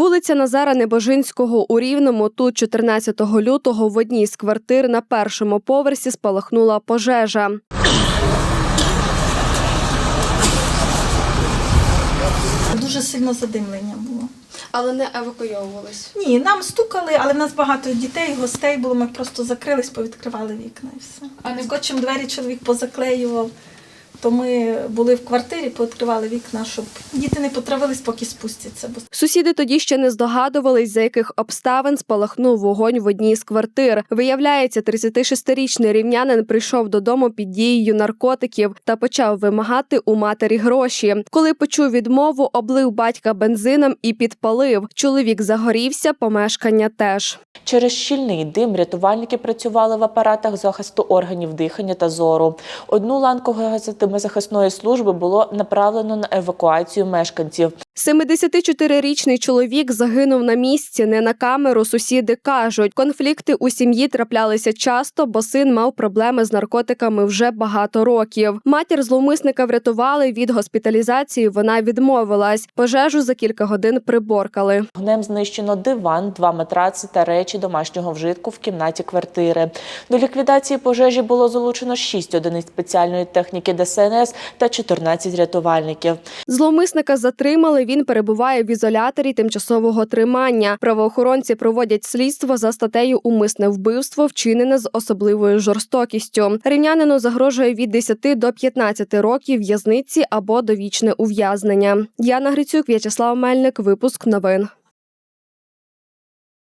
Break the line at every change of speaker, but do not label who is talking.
Вулиця Назара Небожинського у Рівному. Тут 14 лютого в одній з квартир на першому поверсі спалахнула пожежа.
Дуже сильно задимлення було.
Але не евакуйовувались.
Ні, нам стукали, але в нас багато дітей, гостей було. Ми просто закрились, повідкривали вікна і все. А не скотчем двері чоловік позаклеював. То ми були в квартирі, пооткривали вікна, щоб діти не потравились, поки спустяться.
Сусіди тоді ще не здогадувались, за яких обставин спалахнув вогонь в одній з квартир. Виявляється, 36-річний рівнянин прийшов додому під дією наркотиків та почав вимагати у матері гроші. Коли почув відмову, облив батька бензином і підпалив. Чоловік загорівся, помешкання теж.
Через щільний дим рятувальники працювали в апаратах захисту органів дихання та зору. Одну ланку газотимозахисної служби було направлено на евакуацію мешканців.
74-річний чоловік загинув на місці, не на камеру. Сусіди кажуть, конфлікти у сім'ї траплялися часто, бо син мав проблеми з наркотиками вже багато років. Матір зловмисника врятували від госпіталізації. Вона відмовилась. Пожежу за кілька годин приборкали.
Огнем знищено диван, два матраци та речі домашнього вжитку в кімнаті квартири. До ліквідації пожежі було залучено 6 одиниць спеціальної техніки ДСНС та 14 рятувальників.
Зловмисника затримали. Він перебуває в ізоляторі тимчасового тримання. Правоохоронці проводять слідство за статтею Умисне вбивство, вчинене з особливою жорстокістю. Рівнянину загрожує від 10 до 15 років в'язниці або довічне ув'язнення. Яна Грицюк, В'ячеслав Мельник. Випуск новин.